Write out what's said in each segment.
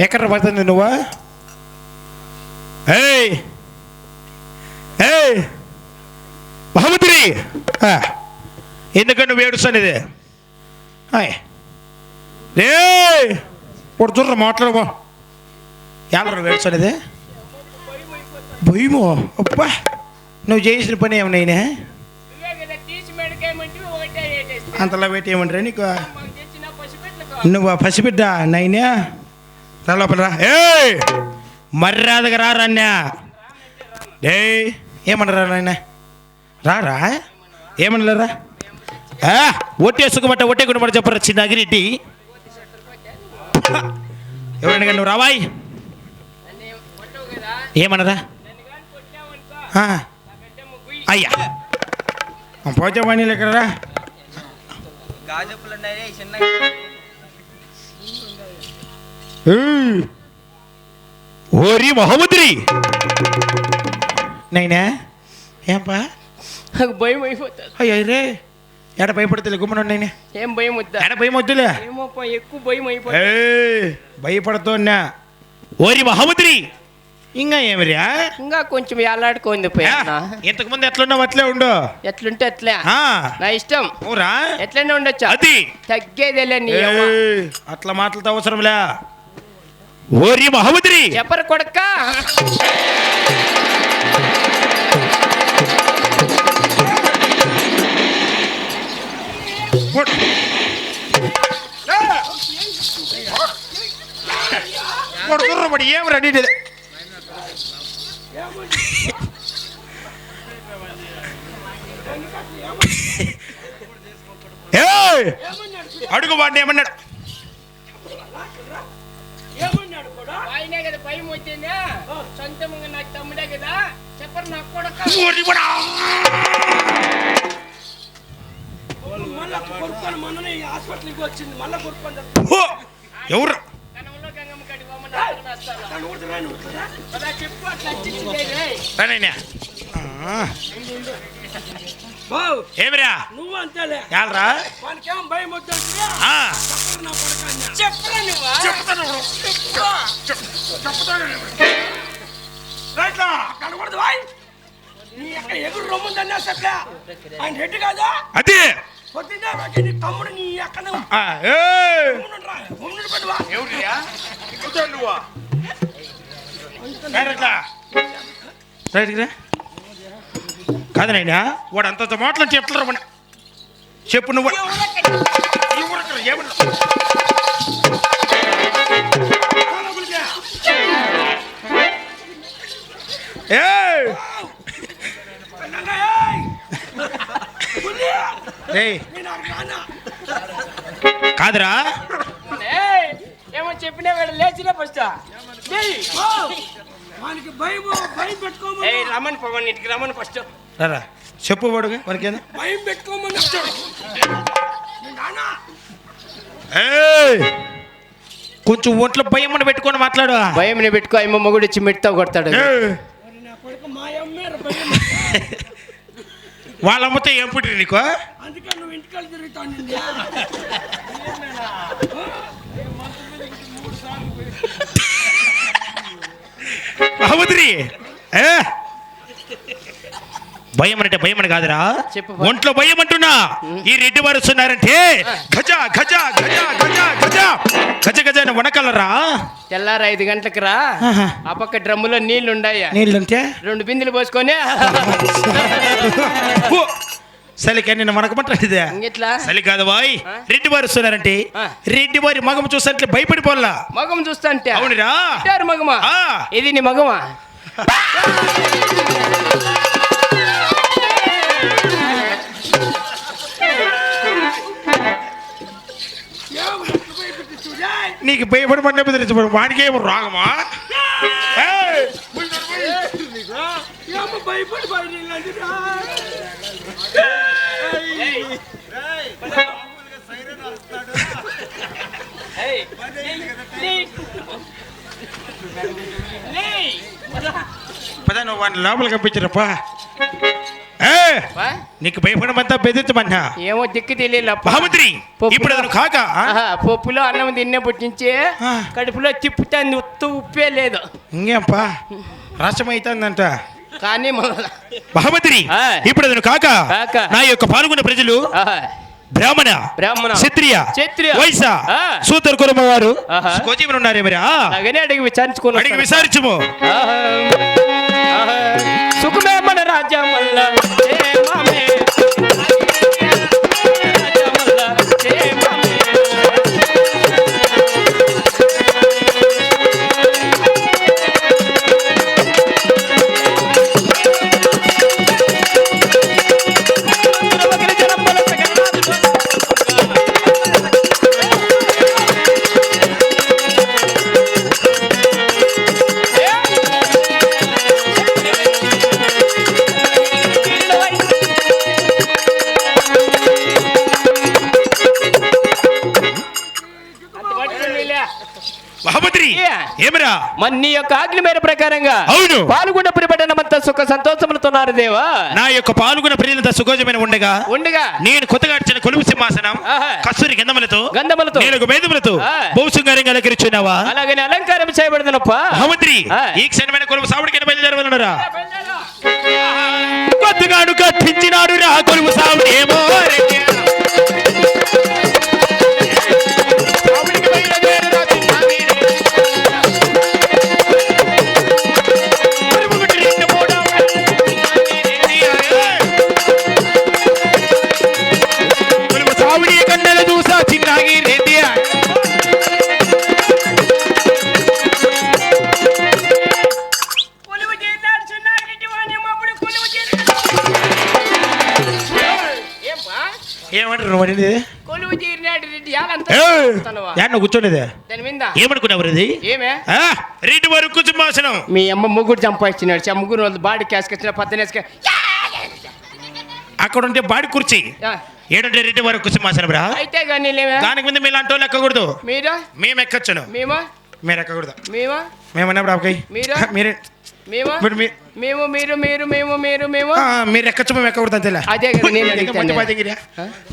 ఎక్కడ పడుతుంది నువ్వు? ఏయ్. ఏయ్. మహామంత్రి ఆ, ఎందుకని నువ్వు ఏడుస్తానిది ఆయ్ రే ఇప్పుడు చూడరా మాట్లాడమో ఎలా నువ్వు ఏడుస్తానిది భయమో. అబ్బా. నువ్వు చేసిన పని ఏమన్నా. అంతలా పెట్టి ఏమంటారా నీకు? నువ్వు ఆ పసిబిడ్డ నైనా? తలపరా ఏ మర్యాదగా రారా అన్నా ఏ ఏమన్నారా నాయన రారా ఏమన్నారా ఒట్టే వేసుకోమంట ఒట్టే కొనమాట చెప్పరా చిన్న అగిరెడ్డి ఎవరైనా నువ్వు రావాయి నన్ను అయ్యా. కొట్టవు కదా ఏమన్నారా ఓరి మహమ్మద్రి నైనా? ఏంపా? నాకు భయం అయిపోతుంది. అయ్యో రే. ఎడ భయపడతలే గుమ్మను నైనా? ఏం భయం వద్దా? ఎడ భయం వద్దులే? ఏమో పా, ఎక్కువ భయం అయిపోతుంది. ఏయ్! భయపడుతున్నా. ఓరి మహమ్మద్రి ఇంకా ఏమిరా? ఇంకా కొంచెం ఎలాడుకోంది పోయినా ఇంతకు ముందు ఎట్లున్నావు అట్లే ఉండు. ఎట్లుంటే అట్లే. ఆ, నా ఇష్టం. ఊరా? ఎట్లనే ఉండొచ్చు. అది. తగ్గేదేలే! అట్లా మాటలతో అవసరంలే. ఓరి మహమ్మద్రి చెప్పరు కొడక కొడుకుర్రబడి ఏం రెడీ ఏయ్! అడుగు వాడిని ఏమన్నాడు ఆయనే కదా భయం వచ్చిందా. సొంతంగా నాకు తమ్ముడే కదా. చెప్పరు నాకు కొడక! ఎవరు? కడి వేస్తారా? పదా చెప్పు అట్లా వచ్చింది రేయ్. రానైనా ఏమిరా? నువ్వు అంతేలే. భయం వద్దంటే ఆ, నా కొడకాన్ని చెప్పురా నువ్వు? చెప్తాను రైట్లా కనకూడదు వాయ్ నీ యొక్క ఎగురు రొమ్ముందన్నా ఆయన హెడ్ కాదా? అది. పొద్దున్నే నీ తమ్ముడు నీ ఏయ్! ఉమ్ముడు పెట్టువా ఎవరియా నువ్వు? రైట్లా. రైట్ కాదు నైనా వాడు అంతంత మాటలు చెప్తారు చెప్పు నువ్వు. ఏమన్నా? కాదురా ఏయ్, ఏమో చెప్పినా వాడు లేచినా ఫస్ట్ వానికి భయం భయం పెట్టుకోమని ఏయ్ రమణ్ పవన్ ఇంటికి రమణ్ ఫస్ట్ రారా చెప్పు వాడుగా మనకేనా భయం పెట్టుకోమని నాన్న ఏయ్! కొంచెం ఒంట్లో భయం పెట్టుకొని మాట్లాడు. భయం పెట్టుకో అమ్మ మొగుడు వచ్చి మెట్టుతో కొడతాడు. వాళ్ళ అమ్మతో ఏం పుట్టిరు నీకు? మహమ్మద్రి ఏ? భయం అంటే భయం అని కాదురా. చెప్పు. ఒంట్లో భయం అంటున్నా ఈ రెడ్డి వారు వస్తున్నారంటే గజ గజ గజ గజ గజ. గజ గజ అని వనకలరా. తెల్లారు ఐదు గంటలకు రా. ఆ పక్క డ్రమ్ములో నీళ్ళు ఉండాయా నీళ్ళంటే రెండు బిందెలు పోసుకొని. వనకమంటారు ఇదే? ఇంగిట్లా సలి కాదు బాయ్. రెడ్డి వారు వస్తున్నారంటే. రెడ్డి వారి మగం చూస్తే భయపడిపోల్లా మగం చూస్తా అంటే అవునురా మగమా. ఇది నీ మగమా? భయపడి పడిన బెదిరించబడు వాడికి ఏమో రాగమా ఏయ్! పద నువ్వు వాడిని లోపలికి పంపించరప్పా నీకు భయపడమంతా బెదిరించమన్నా. ఏమో దిక్కు పప్పులో- ఇప్పుడు అతను కాక పప్పులో అన్నం తిన్నే పుట్టించి ఆ. కడుపులో తిప్పుతాంది ఉత్తు ఉప్పే లేదు. ఇంకేంపా? అవుతుందంట కానీ ఆ. ఇప్పుడు అతను కాక. నా యొక్క పాల్గొన్న ప్రజలు బ్రాహ్మణ బ్రాహ్మణ. క్షత్రియ క్షత్రియ. వైశ్య ఆ. సూతర్ కుటుంబ వారు. స్కోజీవులు ఉన్నారే మరి ఆ? అలాగనే అడిగి విచారించుకుని అడిగి ఆహా, సుఖమే మన రాజ్యమల్ల ఏ? ఏమిరా? మన నీ యొక్క ఆజ్ఞ మేర ప్రకారంగా అవును. పాల్గొన్న పరిపడనమంతా సుఖ సంతోషములతోన్నారు దేవా. నా యొక్క పాల్గొన్న ప్రియులత సుఖోజమైన ఉండగా ఉండగా. నేను కొత్తగా అడిచిన కొలువు సింహాసనం. కస్తూరి గంధములతో గంధములతో. నేలకు మేధములతో. బహుశృంగారంగా అలంకరించున్నావా? అలాగని అలంకారం చేయబడదనప్ప మహామంత్రి ఆ. ఈ క్షణమైన కొలువు సావుడికి బయలుదేరవలనరా? కొత్తగాను కట్టించినాడు రా కొలువు సావుడేమో? ఇది? కొలువు చేరినాడు రెడ్డి? యాడ్ కూర్చోలేదే దాని మీద. ఏమనుకున్నావు ఇది ఏమే? ఆ, రెడ్డి వరకు సింహాసనం మీ అమ్మ ముగ్గురు చంపాయిచ్చినాడు చ ముగ్గురు వాళ్ళు బాడీ క్యాస్కొచ్చిన పద్దనేసుక అక్కడ ఉంటే బాడి కుర్చీ. ఏడంటే రెడ్డి వరకు సింహాసనం రా. అయితే కానీ దానికి ముందు మీరు అంటూ ఎక్కకూడదు. మీరు? మేము? ఎక్కచ్చును మేము? మీరు ఎక్కకూడదు మేము మేమన్నప్పుడు ఆపకాయ మీరా? మేము? మేము మీరు మీరు మేము మీరు మేము? ఆ, మీరు ఎక్కచ్చు మేము ఎక్కకూడదు అంతేలే. అదే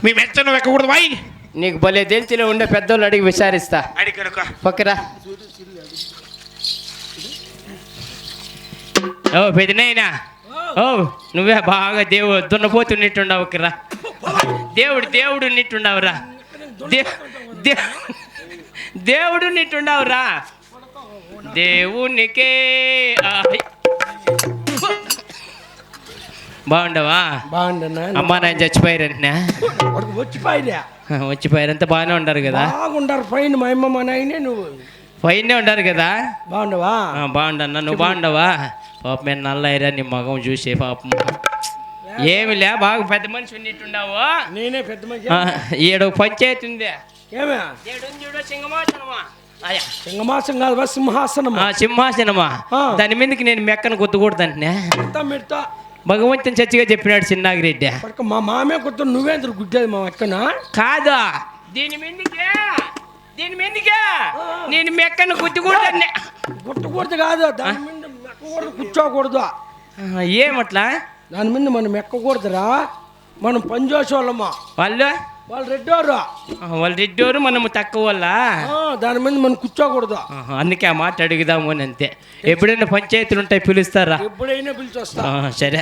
మేము ఎక్కచ్చు నువ్వు ఎక్కకూడదు వాయి. నీకు భలే తెలిసిలో ఉండే పెద్దోళ్ళు అడిగి విచారిస్తా. పక్కరా. ఓ పెద్దనైనా ఓ నువ్వే బాగా దేవుడు దున్నపోతున్నట్టుండవు రా దేవుడు దేవుడు నిట్టుండవురా దేవుడు నిట్టుండవురా దేవునికే బాగుండవా? బాగుండన్నా? అమ్మా నాయన చచ్చిపోయారంటనా? వచ్చిపోయిరా. వచ్చిపోయారంతా బాగానే ఉండారు కదా? బాగుండారు పైన మా అమ్మ మా నాయనే నువ్వు. పైనే ఉండారు కదా? బాగుండవా? బాగుండన్నా నువ్వు బాగుండవా? పాపం నేను నల్లయ్యరా నీ మగం చూసే పాపం. ఏమిలే బాగా పెద్ద మనిషి ఉన్నట్టుండావు నేనే పెద్ద మనిషి. ఈడ పంచాయతీ ఉంది. ఏమే? చూడు సింగమాసనమా అయ్యా సింహమాసం కాదు సింహాసనమా? ఆ. దాని మీదకి నేను మెక్కను గుద్దకూడదంటే పెడతా పెడతా. భగవంతుని చచ్చిగా చెప్పినాడు చిన్నాగిరెడ్డి. మా మామే కొత్త నువ్వేంద్ర గుడ్డేది మా అక్కన? కాదు? దీని మీదకే? దీని మీదకే? నేను మెక్కను గుద్దకూడదండి గుట్టకూడదు కాదు దాని మీద మెక్కకూడదు కూర్చోకూడదు. ఏమట్లా? దాని మీద మనం ఎక్కకూడదురా మనం పనిచేసేవాళ్ళమ్మా వాళ్ళు? వాళ్ళు రెడ్డోరు. వాళ్ళు రెడ్డోరు మనము తక్కువ వాళ్ళ దాని మీద మనం కూర్చోకూడదు. అందుకే ఆ మాట అడుగుదాము అని అంతే. ఎప్పుడైనా పంచాయతీలు ఉంటాయి పిలుస్తారా? ఎప్పుడైనా పిలిచి వస్తా ఆ, సరే.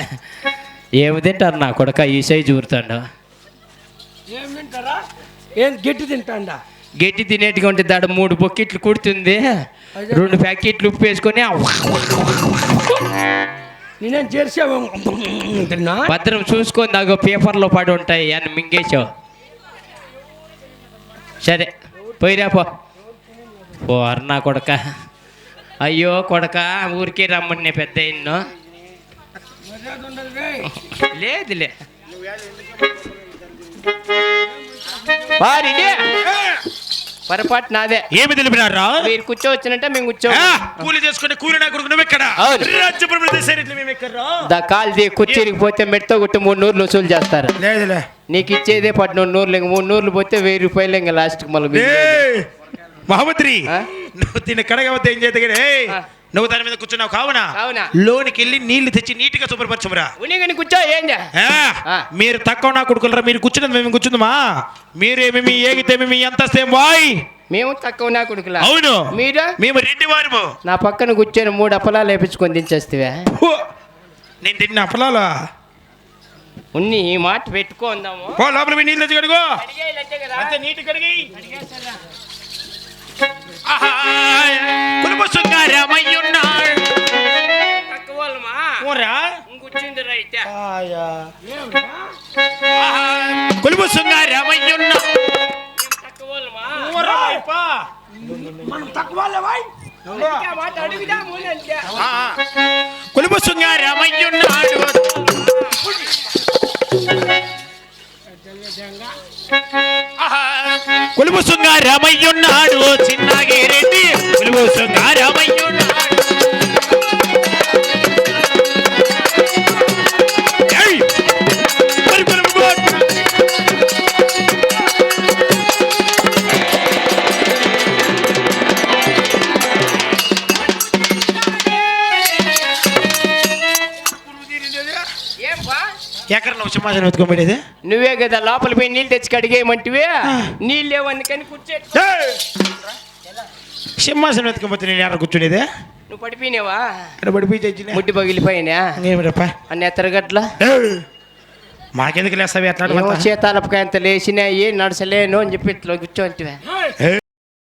ఏమి తింటారు నా కొడక? ఈ సైజు ఊరుతాడు ఏం తింటారా? ఏం గట్టి తింటాండా? గట్టి తినేట్టుగా ఉంటే దాడు మూడు బొక్కిట్లు కుడుతుంది. రెండు ప్యాకెట్లు ఉప్పు వేసుకొని నేనేం తిన్నా భద్రం చూసుకొని నాకు పేపర్లో పడి ఉంటాయి అని మింగేసావు సరే పోయిరా పో. ఓ అర్నా కొడక. అయ్యో కొడక ఊరికే రమ్మని పెద్ద లేదులే పొరపాటు నాదే. ఏమి తెలిపినారా? మీరు కూర్చోవచ్చునంటే మేము కూర్చో కూలి చేసుకుని కూలి నా కొడుకు నువ్వు ఎక్కడ మేము దా కాల్ది పోతే మెడతో కొట్టి మూడు నూరులు వసూలు చేస్తారు. లేదులే. నీకు ఇచ్చేదే పద్నాలుగు నూరులు ఇంక మూడు నూరులు పోతే వెయ్యి రూపాయలు ఇంకా లాస్ట్కి మళ్ళీ మహమ్మద్రి? నువ్వు తిన్న కడగవద్దు ఏం చేత నువ్వు దాని మీద కూర్చున్నావు కావున. లోనికి వెళ్ళి నీళ్ళు తెచ్చి నీట్గా శుభ్రపరచమురా. కూర్చో. మీరు తక్కువ నా కొడుకులరా మీరు కూర్చున్నది మేము కూర్చుందామా మీరేమేమి ఏగితేమేమి ఎంత సేమ్ వాయ్? మేము తక్కువ నా కొడుకులా? అవును. మీరు? మేము రెడ్డి వారము. నా పక్కన కూర్చొని మూడు అప్పలాలు వేపించుకొని దించేస్తే! నేను తిన్న అప్పలాలా? ఉన్ని ఈ మాట పెట్టుకుందాము పో లోపల పోయి నీళ్ళు తెచ్చి కడుగో. అంతే నీటి కడిగి. కులుపు శృంగారమయ్యున్నాడు. కులుపు శృంగారమయ్యున్నా తక్కువ. మనం కులుపు శృంగారమయ్యున్నాడు. కులుపు శృంగారమయ్యున్నాడు చిన్నగిరెడ్డి కులుపు శృంగారమయ్యున్నాడు ఎక్కడ నువ్వు సింహాసనం ఎత్తుకోబెట్టేది నువ్వే కదా లోపల పోయి నీళ్ళు తెచ్చి కడిగేయమంటివి? నీళ్ళు లేవనుకని కూర్చో సింహాసనం ఎత్తుకోపోతే నేను ఎక్కడ కూర్చునేదే? నువ్వు పడిపోయినావా? ఇక్కడ పడిపోయి ముడ్డి పగిలిపోయినా? ఏమిటప్ప అన్ని ఎత్తరగట్ల మాకెందుకు లేస్తావి ఏమో చేతాలపకాయ అంత లేచినాయి నడచలేను అని చెప్పి ఇట్లా కూర్చోంటివే